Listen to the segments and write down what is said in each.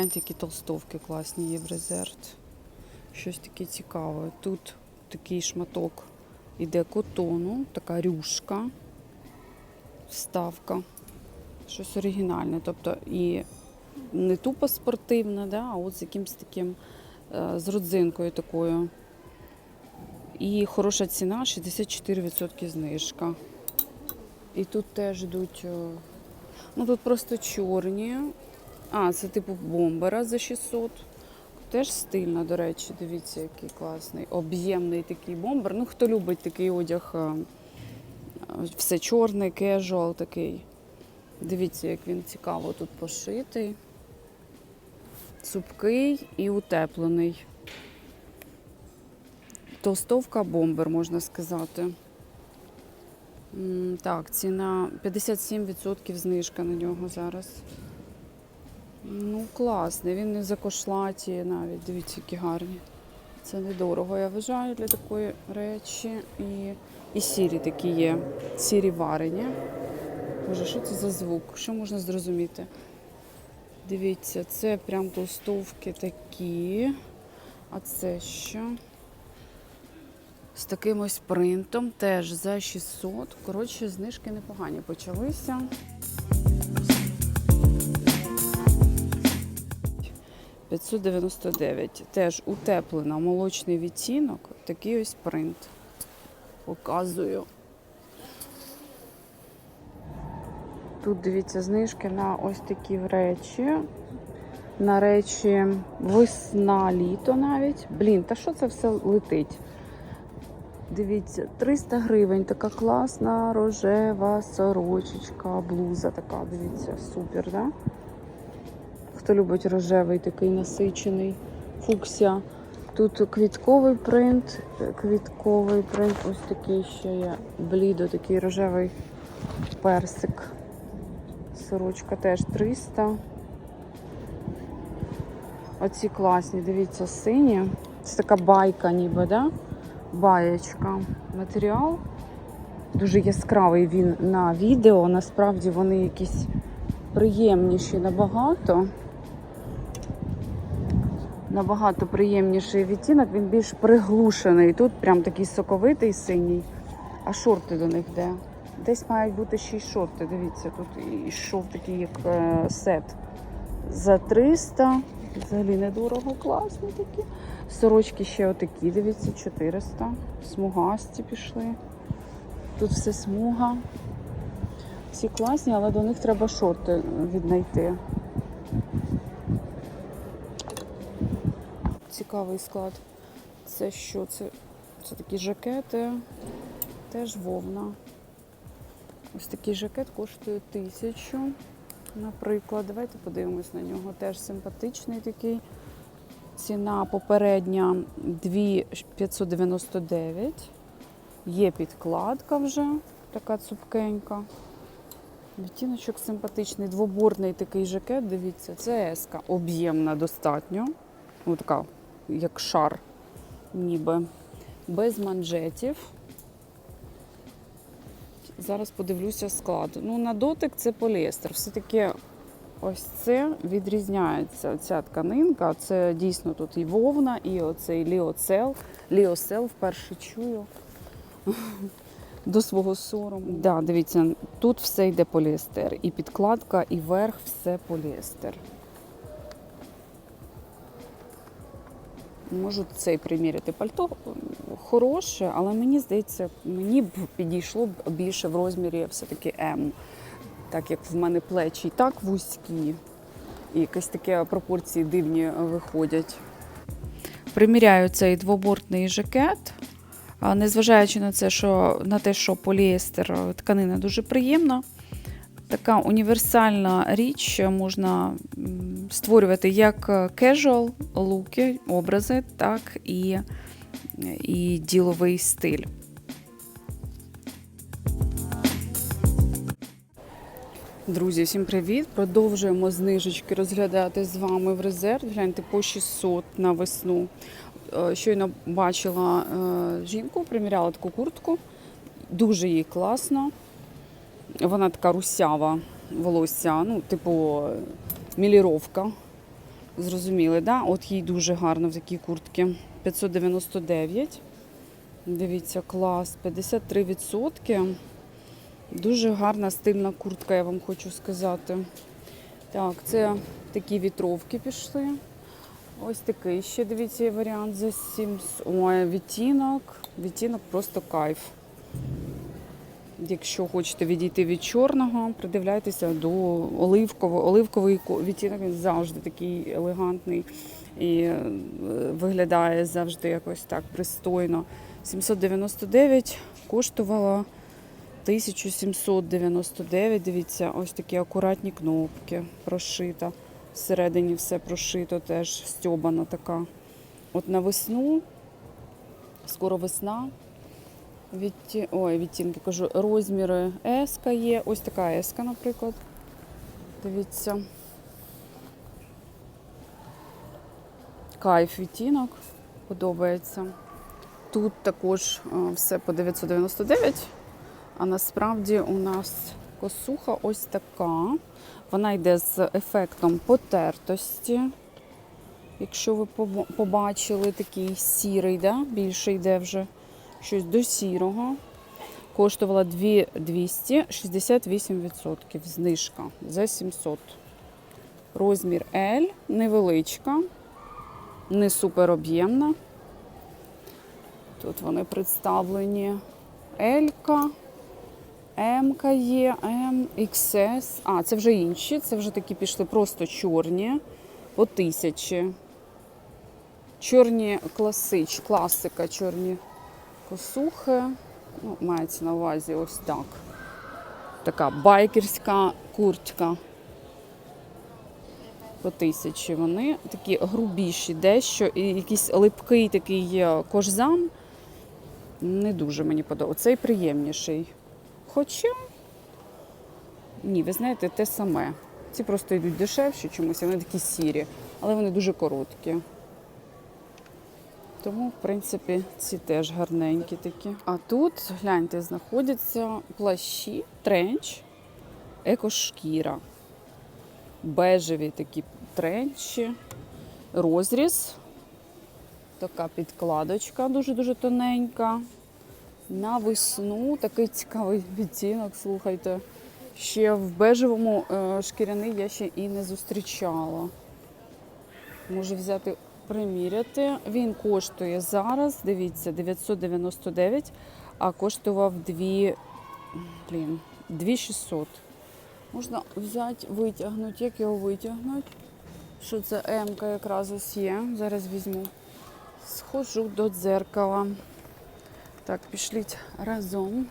гляньте, які толстовки класні є в резерв. Щось таке цікаве. Тут такий шматок іде котону, така рюшка, вставка. Щось оригінальне. Тобто і не тупо спортивне, да, а от з якимось таким е, з родзинкою такою. І хороша ціна 64% знижка. І тут теж йдуть. е, Ну тут просто чорні. А, це типу бомбера за 600. Теж стильно, до речі, дивіться, який класний. Об'ємний такий бомбер. Ну, хто любить такий одяг, е, е, все чорний, кежуал такий. Дивіться, як він цікаво тут пошитий. Цупкий і утеплений. Толстовка бомбер, можна сказати. Так, ціна 57% знижка на нього зараз. Ну, класний, він не за кошлаті навіть. Дивіться, які гарні. Це недорого, я вважаю, для такої речі. І, і сірі такі є. Сірі варені. Боже, що це за звук? Що можна зрозуміти? Дивіться, це прям толстовки такі. А це що? З таким ось принтом, теж за 600. Коротше, знижки непогані почалися. «599». Теж утеплена молочний відтінок, такий ось принт. Показую. Тут дивіться знижки на ось такі речі. На речі весна, літо навіть. Блін, та що це все летить? Дивіться, 300 гривень, така класна рожева сорочечка, блуза така, дивіться, супер, да? Хто любить рожевий такий насичений фуксія. Тут квітковий принт, квітковий принт, ось такий ще є блідо, такий рожевий персик. Сорочка теж 300. Оці класні, дивіться, сині. Це така байка ніби, да? Баєчка. Матеріал. Дуже яскравий він на відео. Насправді вони якісь приємніші набагато. Набагато приємніший відтінок, він більш приглушений. Тут прям такий соковитий синій. А шорти до них де? Десь мають бути ще й шорти. Дивіться, тут йшов такий як е, сет за 300. Взагалі недорого, класні такі. Сорочки ще отакі, дивіться, 400. Смугасті пішли. Тут все смуга. Всі класні, але до них треба шорти віднайти. Цікавий склад. Це що? Це, це такі жакети. Теж вовна. Ось такий жакет коштує тисячу. Наприклад, давайте подивимось на нього. Теж симпатичний такий. Ціна попередня 2599. Є підкладка вже, така цупкенька. Відтіночок симпатичний, двоборний такий жакет, дивіться, це еска. Об'ємна достатньо. Ну, така, як шар, ніби. Без манжетів. Зараз подивлюся склад. Ну, на дотик це поліестер. Все-таки ось це відрізняється. Ця тканинка. Це дійсно тут і вовна, і оцей ліоцел. Ліосел вперше чую до свого сорому. Да, дивіться, тут все йде поліестер. І підкладка, і верх все поліестер. Можу цей приміряти пальто хороше, але мені здається, мені б підійшло б більше в розмірі все-таки М. Так як в мене плечі і так вузькі, і якісь такі пропорції дивні виходять. Приміряю цей двобортний жакет. Незважаючи на це, що на те, що поліестер е, тканина дуже приємна. Така універсальна річ можна м, створювати як casual луки, образи, так і, і діловий стиль. Друзі, всім привіт! Продовжуємо знижечки розглядати з вами в резерв. Гляньте по 600 на весну. Е, Щойно бачила е, жінку, приміряла таку куртку. Дуже їй класно. Вона така русява волосся, ну, типу, міліровка. Зрозуміли, да? От їй дуже гарно в такій куртці. 599. Дивіться, клас, 53%. Дуже гарна стильна куртка, я вам хочу сказати. Так, це такі вітровки пішли. Ось такий ще, дивіться, варіант за 7. Ой, відтінок. Відтінок просто кайф. Якщо хочете відійти від чорного, придивляйтеся до оливкового. Оливковий відтінок він завжди такий елегантний і е, виглядає завжди якось так пристойно. 799 коштувала 1799. Дивіться, ось такі акуратні кнопки прошита. Всередині все прошито, теж стьобана така. От на весну, скоро весна. Відті... Ой, відтінки кажу, розміри S є. Ось така S, наприклад. Дивіться. Кайф відтінок. Подобається. Тут також е, все по 999, а насправді у нас косуха ось така. Вона йде з ефектом потертості. Якщо ви побачили такий сірий, да? більше йде вже щось до сірого. Коштувала 2200, 68% знижка за 700. Розмір L, невеличка, не супер об'ємна. Тут вони представлені L, М є, М, XS. А, це вже інші. Це вже такі пішли просто чорні по тисячі. Чорні класич, класика, чорні косухи. Ну, мається на увазі ось так. Така байкерська куртка. По тисячі вони такі грубіші дещо, і якийсь липкий такий е, кожзам. Не дуже мені подобається. Цей приємніший. Хоча, ні, ви знаєте, те саме. Ці просто йдуть дешевші чомусь, вони такі сірі, але вони дуже короткі. Тому, в принципі, ці теж гарненькі такі. А тут, гляньте, знаходяться плащі, тренч, екошкіра. Бежеві такі тренчі, розріз. Така підкладочка дуже-дуже тоненька. На весну такий цікавий відтінок, слухайте. Ще в бежевому е, шкіряний я ще і не зустрічала. Можу взяти приміряти. Він коштує зараз, дивіться, 999, а коштував 2, блін, 2600. Можна взяти, витягнути. Як його витягнути? Що це М-ка якраз ось є. Зараз візьму. Схожу до дзеркала. Так, пішліть разом.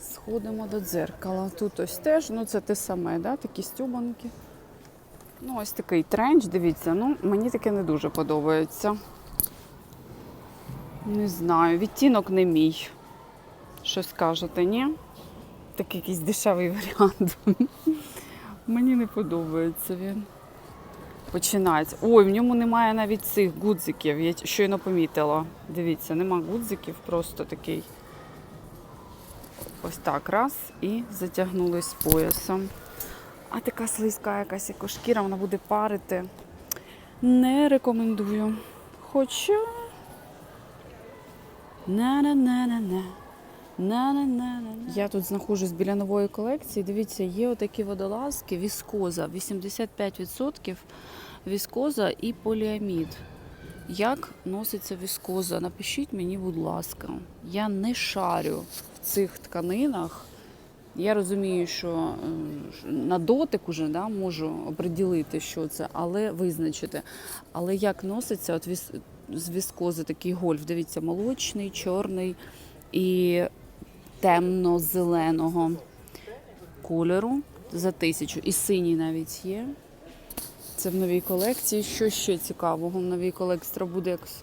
Сходимо до дзеркала. Тут ось теж, ну це те саме, да? такі стюбанки. Ну, ось такий тренч, дивіться, ну, мені таке не дуже подобається. Не знаю, відтінок не мій. Що скажете, ні? Такий якийсь дешевий варіант. Мені не подобається він. Починається. Ой, в ньому немає навіть цих гудзиків. Я щойно помітила. Дивіться, нема гудзиків, просто такий. Ось так раз і затягнули з поясом. А така слизька якась екошкіра, вона буде парити. Не рекомендую. Хоча. На-на-на-на-на. На-на-на-на. Я тут знаходжусь біля нової колекції. Дивіться, є отакі водолазки, віскоза, 85% віскоза і поліамід. Як носиться віскоза? Напишіть мені, будь ласка. Я не шарю в цих тканинах. Я розумію, що е, на дотик уже да, можу оприділити, що це, але визначити. Але як носиться от віс... з віскози такий гольф? Дивіться, молочний, чорний і темно-зеленого кольору за тисячу. І синій навіть є. Це в новій колекції. Що ще цікавого в новій колекції треба буде якось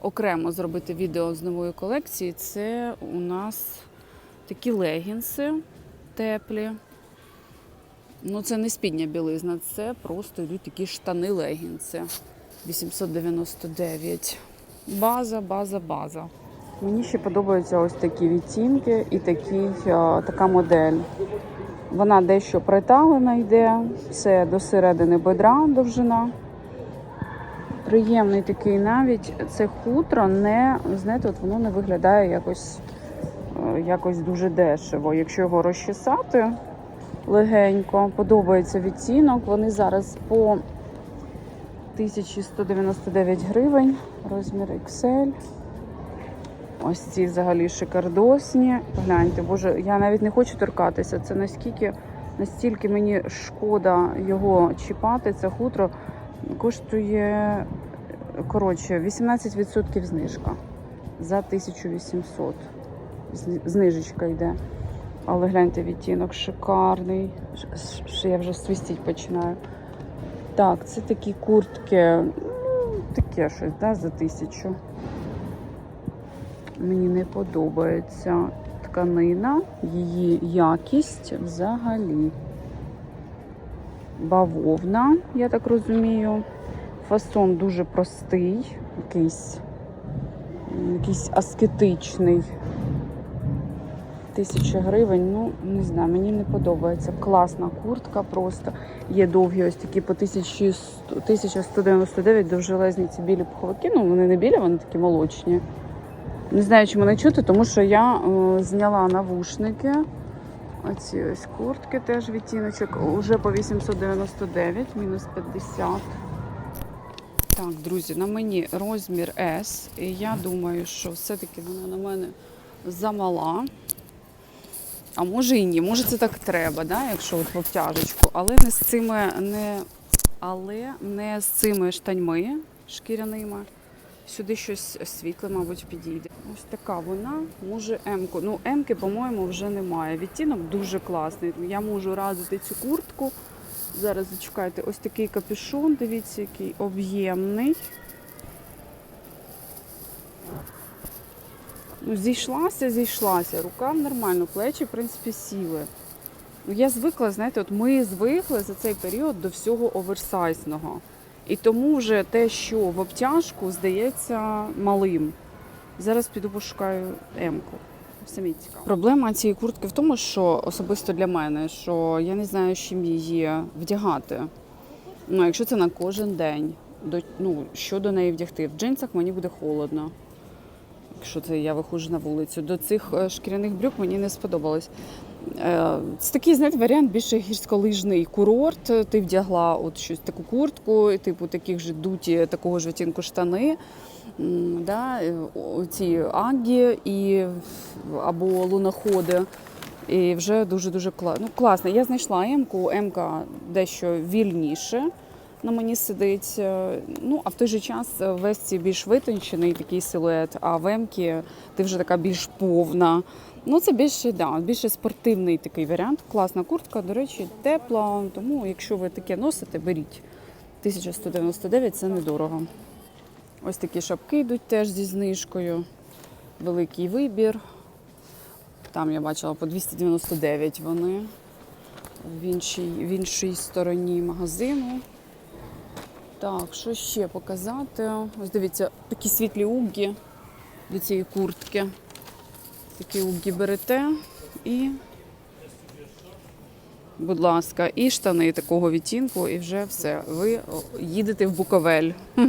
окремо зробити відео з нової колекції. Це у нас такі легінси теплі. Ну, це не спідня білизна, це просто йдуть такі штани легінси. 899. База, база, база. Мені ще подобаються ось такі відтінки і такі, така модель. Вона дещо приталена йде, це до середини бедра довжина. Приємний такий навіть це хутро не, знаєте, от воно не виглядає якось, якось дуже дешево. Якщо його розчесати легенько, подобається відтінок. Вони зараз по 1199 гривень, розмір XL. Ось ці взагалі шикардосні. Гляньте, боже, я навіть не хочу торкатися. Це наскільки, настільки мені шкода його чіпати. Це хутро коштує коротше 18% знижка за 1800. Зни- Знижечка йде. Але гляньте, відтінок шикарний. Я вже свистіть починаю. Так, це такі куртки, ну, таке щось, да, за тисячу. Мені не подобається тканина, її якість взагалі. Бавовна, я так розумію. Фасон дуже простий, якийсь, якийсь аскетичний. Тисяча гривень, ну не знаю, мені не подобається. Класна куртка просто. Є довгі ось такі по 1100 1199 довжелезні ці білі пуховики. Ну, вони не білі, вони такі молочні. Не знаю, чи мене чути, тому що я е, зняла навушники. Оці ось куртки теж відтіночок. Уже по 899, мінус 50. Так, друзі, на мені розмір S. І я думаю, що все-таки вона на мене замала. А може і ні, може це так треба, да? якщо от в обтяжечку, але не з цими, не, але не з цими штаньми шкіряними. Сюди щось світле, мабуть, підійде. Ось така вона, може М-ку. Ну, М-ки, по-моєму, вже немає. Відтінок дуже класний. Я можу радити цю куртку. Зараз зачекайте, ось такий капюшон, дивіться, який об'ємний. Зійшлася, зійшлася. Рука нормально, плечі, в принципі, сіли. Ну, я звикла, знаєте, от ми звикли за цей період до всього оверсайзного. І тому вже те, що в обтяжку, здається малим. Зараз піду пошукаю М-ку. Самі цікаво. Проблема цієї куртки в тому, що особисто для мене, що я не знаю, з чим її вдягати. Ну, якщо це на кожен день, до, ну, що до неї вдягти? В джинсах мені буде холодно. Якщо це я виходжу на вулицю. До цих е, шкіряних брюк мені не сподобалось. Е, Це такий, знаєте, варіант більше гірськолижний курорт. Ти вдягла от щось таку куртку, типу таких же дуті, такого ж відтінку штани. Да, е, ці агі і або луноходи. І вже дуже-дуже кла... ну, класно. Я знайшла М-ку. М-ка дещо вільніше на мені сидить. Е, Ну, а в той же час в весті більш витончений такий силует, а в М-ки ти вже така більш повна. Ну, це більше, да, більше спортивний такий варіант. Класна куртка, до речі, тепла. Тому, якщо ви таке носите, беріть. 1199 це недорого. Ось такі шапки йдуть теж зі знижкою. Великий вибір. Там я бачила по 299 вони в іншій, в іншій стороні магазину. Так, що ще показати? Ось дивіться, такі світлі уггі до цієї куртки. Такі уггі берете і, будь ласка, і штани такого відтінку, і вже все. Ви їдете в Буковель.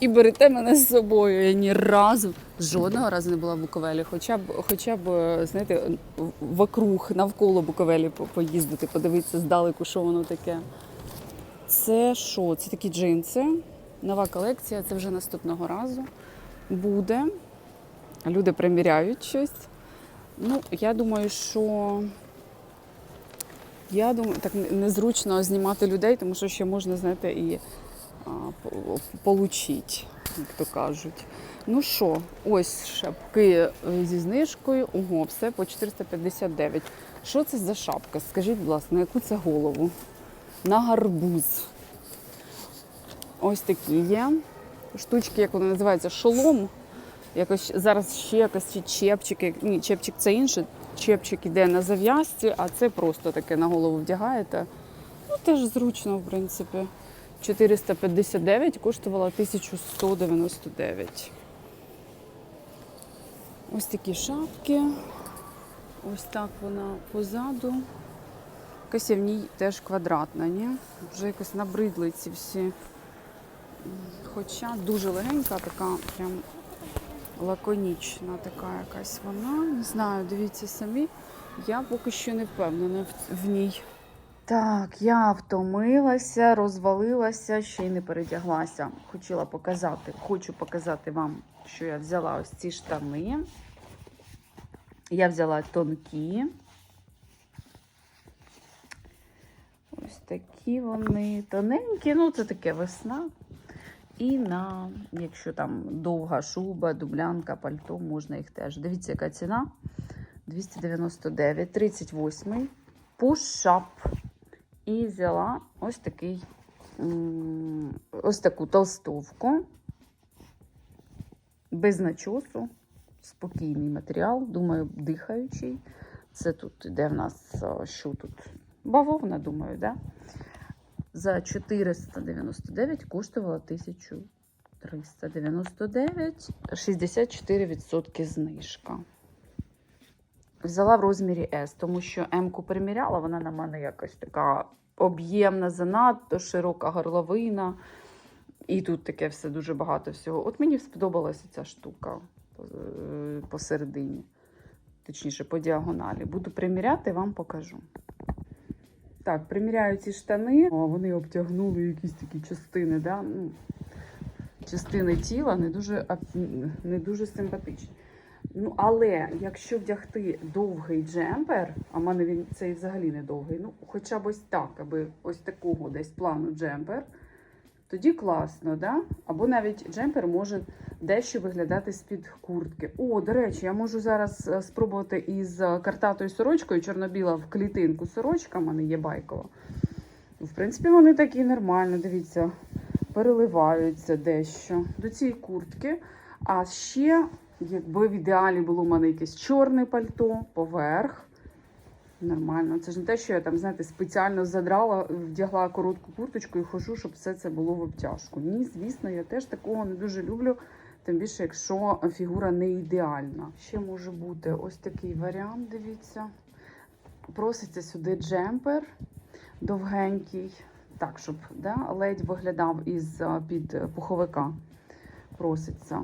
І берете мене з собою. Я ні разу, жодного разу не була в Буковелі. Хоча б, хоча б, знаєте, вокруг, навколо Буковелі поїздити, подивитися здалеку, що воно таке. Це що? Це такі джинси. Нова колекція, це вже наступного разу буде. Люди приміряють щось. Ну, я думаю, що я думаю, так незручно знімати людей, тому що ще можна, знаєте, і а, по- получить, як то кажуть. Ну що, ось шапки е, зі знижкою. Ого, все по 459. Що це за шапка? Скажіть, будь ласка, на яку це голову? На гарбуз. Ось такі є. Штучки, як вони називаються, шолом. Якось зараз ще якось чи чепчик. Ні, чепчик це інше. Чепчик іде на зав'язці, а це просто таке на голову вдягаєте. Ну, теж зручно, в принципі. 459 коштувала 1199. Ось такі шапки. Ось так вона позаду. Якась я в ній теж квадратна, ні? Вже якось набридли ці всі Хоча дуже легенька, така прям лаконічна така якась вона. Не знаю, дивіться самі. Я поки що не впевнена в, ній. Так, я втомилася, розвалилася, ще й не передяглася. Хотіла показати, хочу показати вам, що я взяла ось ці штани. Я взяла тонкі. Ось такі вони тоненькі, ну це таке весна. І на, якщо там довга шуба, дублянка, пальто, можна їх теж. Дивіться, яка ціна. 299, 38 пушап. І взяла ось такий ось таку толстовку. Без начосу. Спокійний матеріал, думаю, дихаючий. Це тут іде в нас що тут? Бавовна, думаю, да? За 499 коштувала 1399, 64% знижка. Взяла в розмірі S, тому що М-ку приміряла, вона на мене якось така об'ємна, занадто широка горловина. І тут таке все дуже багато всього. От мені сподобалася ця штука е, посередині, точніше, по діагоналі. Буду приміряти, вам покажу. Так, приміряю ці штани. Вони обтягнули якісь такі частини, да? ну, частини тіла не дуже, не дуже симпатичні. Ну, але якщо вдягти довгий джемпер, а в мене він цей взагалі не довгий, ну хоча б ось так, аби ось такого десь плану джемпер, тоді класно, да? Або навіть джемпер може дещо виглядати з-під куртки. О, до речі, я можу зараз е, спробувати із е, картатою сорочкою, чорно-біла в клітинку сорочка, в мене є байкова. В принципі, вони такі нормально, дивіться, переливаються дещо до цієї куртки. А ще, якби в ідеалі було в мене якесь чорне пальто поверх. Нормально. Це ж не те, що я там, знаєте, спеціально задрала, вдягла коротку курточку і хожу, щоб все це було в обтяжку. Ні, звісно, я теж такого не дуже люблю. Тим більше, якщо фігура не ідеальна. Ще може бути ось такий варіант, дивіться. Проситься сюди джемпер довгенький, так, щоб да, ледь виглядав із під пуховика. Проситься.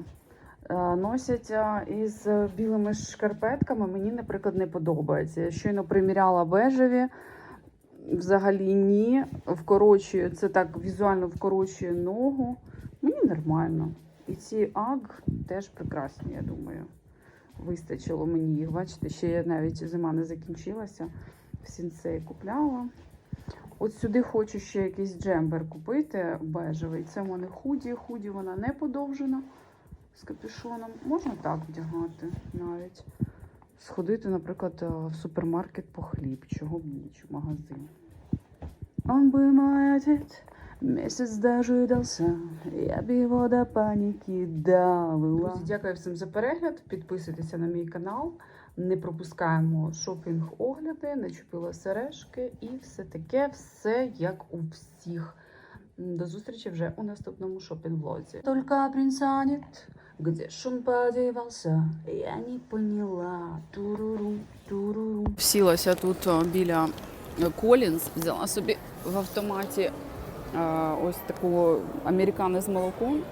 Е, Носять із білими шкарпетками. Мені, наприклад, не подобається. Я щойно приміряла бежеві. Взагалі ні. Вкорочує, це так візуально вкорочує ногу. Мені нормально. І ці аг теж прекрасні, я думаю. Вистачило мені їх. Бачите, ще я навіть зима не закінчилася. В сінцей купляла. От сюди хочу ще якийсь джембер купити бежевий. Це в мене худі. Худі вона не подовжена з капюшоном. Можна так вдягати навіть. Сходити, наприклад, е, в супермаркет по хліб, чого б ні, чи в магазин. Он бы мой отец месяц дожидался, я б його до паніки довела. Друзі, дякую всім за перегляд. Підписуйтеся на мій канал. Не пропускаємо шопінг-огляди, не чупила сережки і все таке, все як у всіх. До зустрічі вже у наступному шопінг-влозі. Только принца нет, где ж он подевался, я не поняла. Туруру, туруру. Сілася тут біля Колінс, взяла собі в автоматі е, ось таку американо з молоком.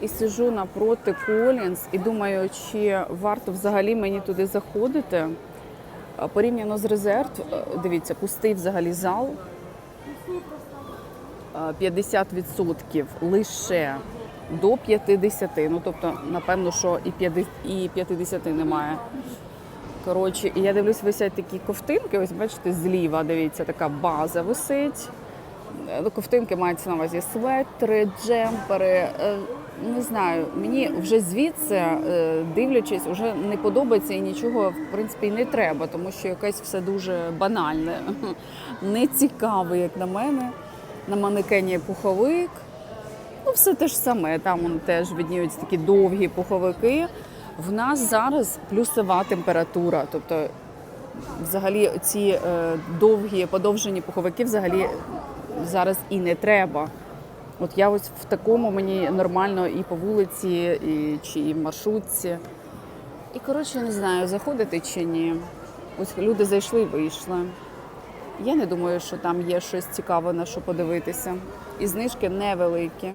І сижу напроти Колінс і думаю, чи варто взагалі мені туди заходити. Е, Порівняно з резерв, е, дивіться, пустий взагалі зал. Е, 50% лише до 50. Ну тобто, напевно, що і 50, і 50 немає. Коротше, і я дивлюсь, висять такі ковтинки. Ось бачите, зліва, дивіться, така база висить. Е, Ковтинки мається на увазі светри, джемпери. Е, Не знаю, мені вже звідси, е, дивлячись, вже не подобається і нічого, в принципі, не треба, тому що якесь все дуже банальне, не цікаве, як на мене. На манекені пуховик. Ну, все те ж саме. Там вон теж видніються такі довгі пуховики. В нас зараз плюсова температура. Тобто, взагалі, ці е, довгі подовжені пуховики взагалі зараз і не треба. От я ось в такому мені нормально і по вулиці, і, чи і в маршрутці. І коротше не знаю, заходити чи ні. Ось люди зайшли і вийшли. Я не думаю, що там є щось цікаве на що подивитися. І знижки невеликі.